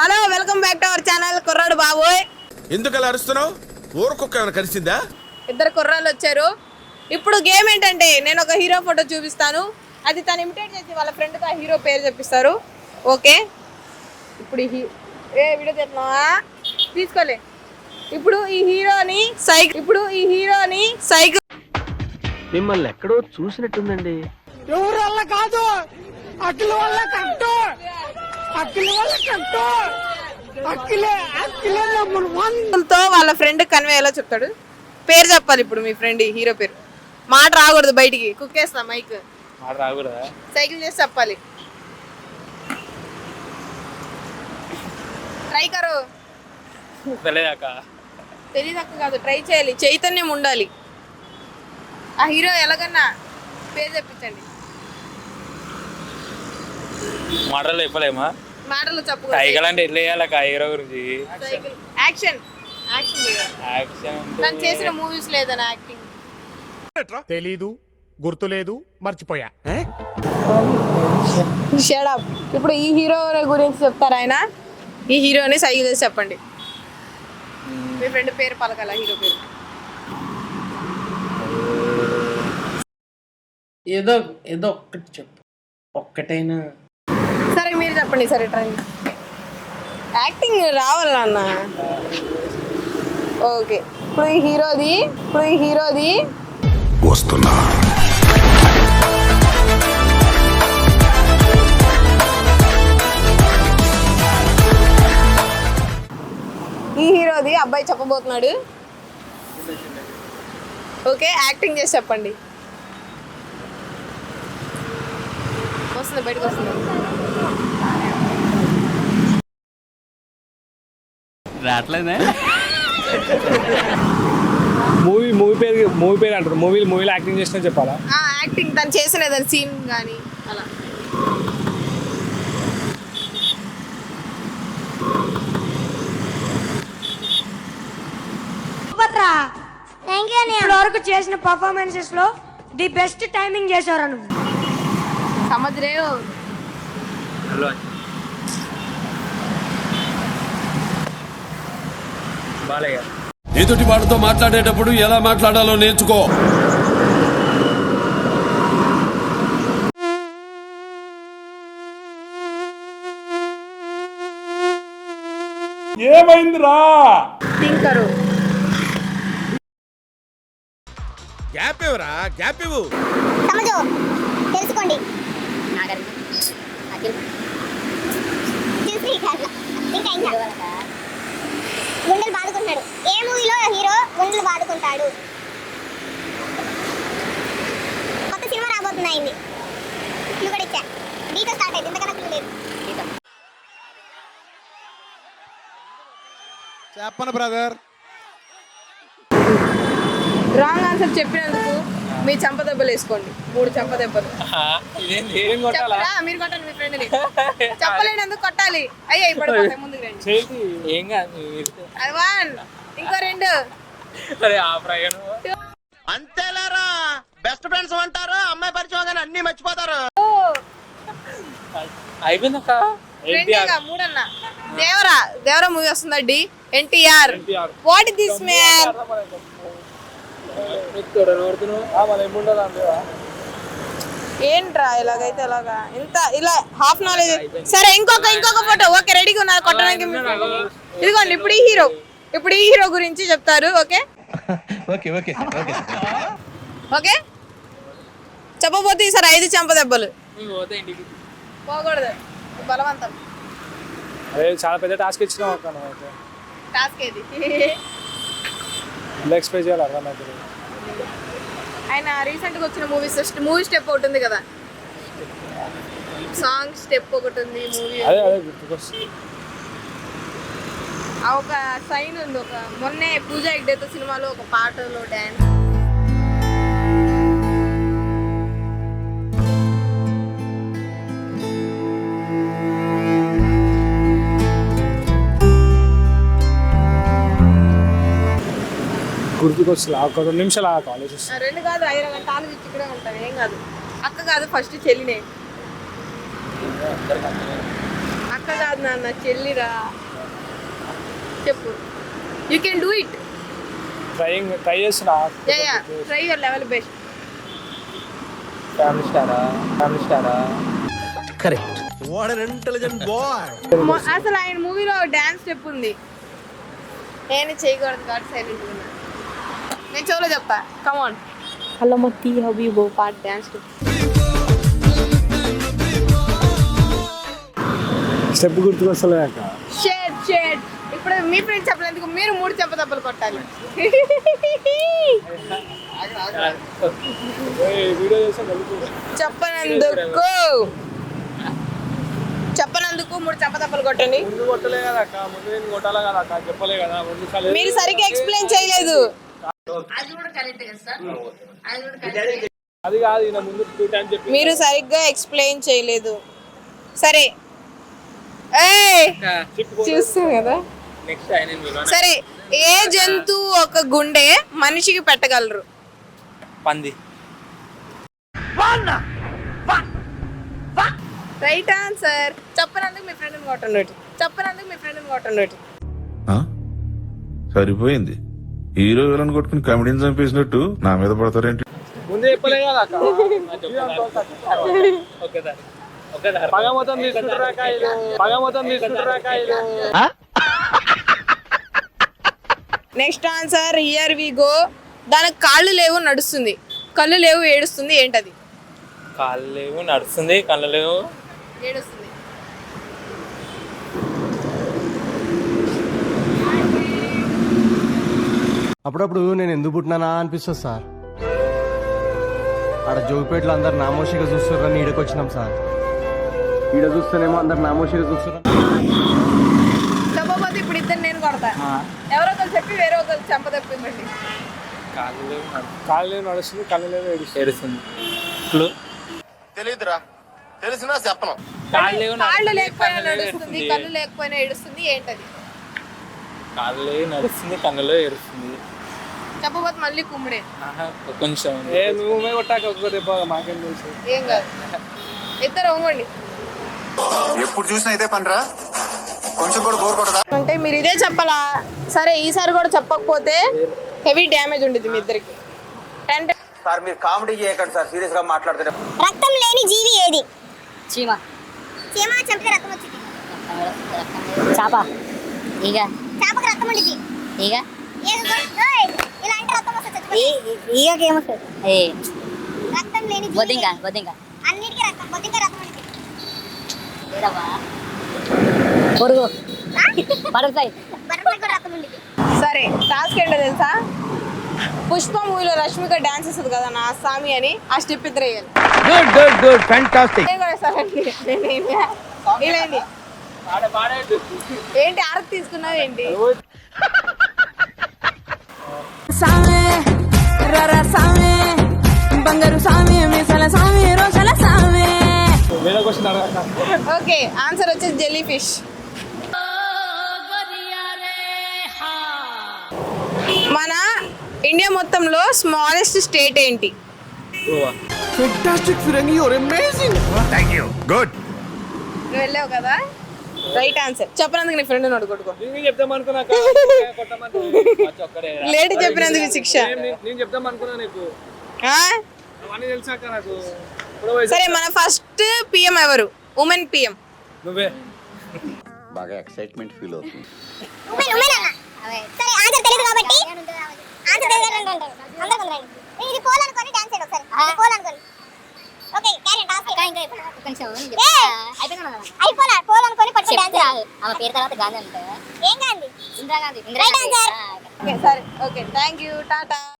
Hello welcome back to our channel కుర్రాడు బాబోయ్. ఎందుకు అలా అరుస్తున్నావు ఊరకొక్క ఏమైనా కలిసిందా ఇద్దరు కుర్రాళ్ళు వచ్చారు. ఇప్పుడు గేమ్ ఏంటంటే నేను ఒక హీరో ఫోటో చూపిస్తాను. అది తను ఇమిటేట్ చేసి వాళ్ళ ఫ్రెండ్కి ఆ హీరో పేరు చెప్పిస్తారు. ఓకే? ఇప్పుడు ఈ హీ- ఏ వీడియో తెస్తున్నావా? తీసుకోలే. ఇప్పుడు ఈ హీరోని సైకిల్ ఇప్పుడు ఈ హీరోని సైకిల్ మిమ్మల్ని ఎక్కడో చూసినట్టుందండి. ఎవరి వల్ల కాదు అఖిల వల్ల కట్టు వాళ్ళ ఫ్రెండ్ కన్వే ఎలా చెప్తాడు? పేరు చెప్పాలి ఇప్పుడు మీ ఫ్రెండ్ హీరో పేరు. మాట రాకూడదు బయటికి. కుక్కేస్తా మైక్. సైకిల్ చేసి చెప్పాలి. ట్రై కరో. తెలియదాక? తెలియదక్క కాదు ట్రై చేయాలి. చైతన్యం ఉండాలి. ఆ హీరో ఎలాగన్నా పేరు చెప్పించండి. మాటలు చెప్పలేమా? మాటలు చెప్పు టైగర్ అంటే ఎట్లా చేయాలక్క హీరో గురించి? యాక్షన్. యాక్షన్ చేయాలి. యాక్షన్ తను చేసిన మూవీస్ లేదని యాక్టింగ్? తెలీదు గుర్తులేదు మర్చిపోయా. షడప్ ఇప్పుడు ఈ హీరో గురించి చెప్తారు ఆయన? ఈ హీరోని సైకిల్ చేసి చెప్పండి. మీ ఫ్రెండ్ పేరు పలకాల హీరో పేరు? ఏదో ఏదో ఒక్కటి చెప్పు. ఒక్కటైనా సరే మీరు చెప్పండి సరే ట్రై యాక్టింగ్ రావాలి అన్న? ఓకే. ఇప్పుడు ఈ హీరోది ఇప్పుడు ఈ హీరోది. వస్తున్నా. ఈ హీరోది అబ్బాయి చెప్పబోతున్నాడు. ఓకే యాక్టింగ్ చేసి చెప్పండి. వస్తుంది బయటకు వస్తుంది. రావట్లేదే? మూవీ మూవీ పేరు మూవీ పేరు అంటారు. మూవీ మూవీలో యాక్టింగ్ చేసిన చెప్పాలా? ఆ, యాక్టింగ్ తను చేసిన ఏదైనా సీన్ కానీ అలా. వరకు చేసిన పర్ఫార్మెన్సెస్లో ది బెస్ట్ టైమింగ్ చేశారు నువ్వు? సముద్రేవ్. బాలయ్య. ఎదుటి వాడితో మాట్లాడేటప్పుడు ఎలా మాట్లాడాలో నేర్చుకో. ఏమైందిరా? గ్యాప్ ఇవ్వరా? గ్యాప్ ఇవ్వు. సమజు తెలుసుకోండి. ఇంకా ఇంకా. గుండెలు బాదుకుంటున్నాడు ఏ మూవీలో హీరో గుండెలు బాదుకుంటాడు కొత్త సినిమా రాబోతున్నాయింది క్లూ కూడా ఇచ్చా. డీతో స్టార్ట్ అయింది. ఇంతకన్నా క్లూ లేదు. చెప్పను బ్రదర్. రాంగ్ ఆన్సర్ చెప్పినందుకు మీ చెంప దెబ్బలు వేసుకోండి. మూడు చెంప దెబ్బలు. కొట్టాలా? చెప్పరా? మీరు కొట్టండి మీ ఫ్రెండ్ని చెప్పలేనందుకు కొట్టాలి. అయ్యా ఇప్పుడు ముందుకు రండి. ఏం కాదు మీరు- అది వన్. ఇంకో రెండు. అరే ఆ ప్రయాణం అంతేలేరా. బెస్ట్ ఫ్రెండ్స్ అంటారు అమ్మాయి పరిచయం కానీ అన్ని మర్చిపోతారు. అయిపోయిందక్క? రెండేగా మూడన్నా. దేవరా దేవరా మూవీ వస్తుందండి ఎన్టీఆర్. వాట్ దిస్ మ్యాన్ ఏంట్రా ఇలాగైతే ఇలాగా? ఇంత ఇలా హాఫ్ నాలెడ్జ్ సరే ఇంకొక ఇంకొక ఫోటో ఓకే రెడీగా ఉన్నారు. కొట్టడానికి. ఇదిగోండి ఇప్పుడు ఈ హీరో. ఇప్పుడు ఈ హీరో గురించి చెప్తారు okay? Okay okay okay. Okay? చెప్పబోతే ఈసారి ఐదు చెంప దెబ్బలు. పోకూడదు. బలవంతం. అదే చాలా పెద్ద టాస్క్ ఇచ్చినాం అక్క టాస్క్ ఏది? ఇలా ఎక్స్ప్రెస్ చేయాలి అర్థమైతే ఆయన రీసెంట్గా వచ్చిన మూవీస్ మూవీ స్టెప్ ఒకటి ఉంది కదా. సాంగ్ స్టెప్ ఒకటి ఉంది మూవీ అదే అదే గుర్తుకొస్తుంది. ఆ ఒక సైన్ ఉంది ఒక మొన్నే పూజా ఎగ్డేతో సినిమాలో ఒక పాటలో డ్యాన్స్ గుర్తుకొస్తుంది ఒక రెండు నిమిషాలు ఆ కాలేజ్ రెండు కాదు ఐదు గంట ఆలోచించి ఇక్కడే ఉంటాను ఏం కాదు. అక్క కాదు ఫస్ట్ చెల్లినే. అక్క కాదు నాన్న చెల్లిరా. చెప్పు. You can do it trying try చేస్తున్నా. Yeah yeah try your level best family స్టారా family స్టారా అసలు ఆయన మూవీలో డాన్స్ స్టెప్ ఉంది. నేను చేయకూడదు కాబట్టి సైలెంట్ ఉన్నా. నేను చెవులో చెప్తా. కమాన్ హలో మత్తి హబీబో పాట్ డాన్స్ స్టెప్ స్టెప్ గుర్తుకొస్తలే అక్క? షేట్ షేట్ ఇప్పుడు మీ ఫ్రెండ్స్ చెప్పలేందుకు మీరు మూడు చెప్ప దెబ్బలు కొట్టాలి. వీడియో చేస్తే కలుపు చెప్పనందుకు. చెప్పనందుకు మూడు చెప్ప దెబ్బలు కొట్టండి. మీరు సరిగ్గా ఎక్స్ప్లెయిన్ చేయలేదు. అది కాదు ఈయన ముందు టూ టైమ్స్ చెప్పి మీరు సరిగ్గా ఎక్స్ప్లెయిన్ చేయలేదు. సరే. ఏయ్! చూస్తాం కదా. సరే ఏ జంతువు ఒక గుండె మనిషికి పెట్టగలరు? పంది. Right answer. చెప్పనందుకు మీ ఫ్రెండ్ని కొట్టండి. చెప్పనందుకు మీ కొట్టండి ఒకటి. సరిపోయింది. హీరో విలన్ కొట్టుకుని కమెడీని చంపేసినట్టు నా మీద పడతారేంటి? ముందే చెప్పలే కదా పగ మొత్తం తీసుకుంటారా కాయలు పగ మొత్తం తీసుకుంటారా కాయలు next answer here we go. దానికి కాళ్ళు లేవు నడుస్తుంది. కళ్ళు లేవు ఏడుస్తుంది ఏంటది? కాళ్ళు లేవు నడుస్తుంది కళ్ళు లేవు. ఏడుస్తుంది. అప్పుడప్పుడు నేను ఎందుకు పుట్టినానా అనిపిస్తుంది సార్. ఆడ జోగిపేటలో అందరు నామోషిగా చూస్తున్నారని ఈడకి వచ్చినాం సార్. ఈడ చూస్తేనేమో అందరు నామోషిగా చూస్తున్నారు చెప్పబోతే ఇప్పుడు ఇద్దరు నేను కొడతా. ఎవరో ఒకరు చెప్పి వేరే ఒకరు చెంప తప్పివ్వండి కాళ్ళు కాళ్ళు నడుస్తుంది కళ్ళు లేవు ఏడుస్తుంది. క్లూ. తెలియదురా తెలిసినా చెప్పను. కాళ్ళు లేకపోయినా నడుస్తుంది కళ్ళు లేకపోయినా ఏడుస్తుంది ఏంటది? కాళ్ళు నడుస్తుంది కన్నులో ఏడుస్తుంది. చెప్పబోతే మళ్ళీ కుమ్ముడే. కొంచెం ఏ నువ్వే కొట్టాక ఒక్క దెబ్బ మాకేం తెలుసు. ఏం కాదు. ఇద్దరు ఒంగండి ఎప్పుడు చూసినా ఇదే పనిరా? కొంచెం కూడా బోర్ కొట్టదా? అంటే మీరు ఇదే చెప్పాలా? సరే ఈసారి కూడా చెప్పకపోతే హెవీ డ్యామేజ్ ఉంటుంది మీ ఇద్దరికి. అంటే సార్ మీరు కామెడీ చేయకండి సార్ సీరియస్గా మాట్లాడుతున్నారు రక్తం లేని జీవి ఏది? చీమ. చీమ చంపితే రక్తం వచ్చింది. చాప. ఈగ. చేపకు రక్తం ఉండిద్ది. ఈగ. ఏదో ఓయ్, ఇలా అంటే రక్తం వస్తుంది. ఈగకి ఏమొస్తుంది రక్తం లేని జీవి బొద్దింక? బొద్దింక. అన్నిటికీ రక్తం బొద్దింక రక్తం పొరుగు. బటర్ఫ్లై సరే టాస్క్ ఏంటో తెలుసా? పుష్ప మూవీలో రష్మిక డాన్స్ ఇస్తుంది కదా నా సామి అని ఆ స్టెప్ ఇద్దరు వేయాలి. గుడ్ గుడ్ గుడ్ ఫ్యాంటాస్టిక్ నేను కూడా వేస్తానండి. నేను ఏమి- ఇలాంటి ఏంటి ఆరతి తీసుకున్నావు ఏంటి? సామే రర సామే బంగారు సామే మిసల సామే రోషల సామే. వేరే క్వశ్చన్ అడగక ఓకే ఆన్సర్ వచ్చేసి జెల్లీ ఫిష్ ఇండియా మొత్తంలో స్మాలెస్ట్ స్టేట్ ఏంటి? Goa. Fantastic ఫిరంగి your amazing thank you good నువ్వు వెళ్ళావు కదా? రైట్ ఆన్సర్ చెప్పినందుకు నీ ఫ్రెండ్ నోడు కొట్టుకో. నేను చెప్దాం అనుకున్నా లేట్ చెప్పినందుకు శిక్ష. నేను చెప్దాం అనుకున్నా నీకు. తెలిసాక నాకు? సరే మన ఫస్ట్ పిఎం ఎవరు? ఉమెన్ పిఎం నువ్వే. బాగా ఎక్సైట్మెంట్ ఫీల్ అవుతుంది ఉమెన్ ఉమెన్ అన్న సరే ఆన్సర్ తెలియదు కాబట్టి ఆన్సర్ తెలియదు కాబట్టి ఉంటారు. అందరూ కొందరు రండి. ఇది పోల్ అనుకొని డాన్స్ చేయండి ఒకసారి ఇది పోల్ అనుకొని ఓకే క్యారీ టాస్క్ కొంచెం అయిపోయినా అయిపోలా పోల్ అనుకొని పట్టు డాన్స్ చేయాలి ఆమె పేరు తర్వాత గాంధీ ఏం గాంధీ? సరే ఓకే. Thank you tata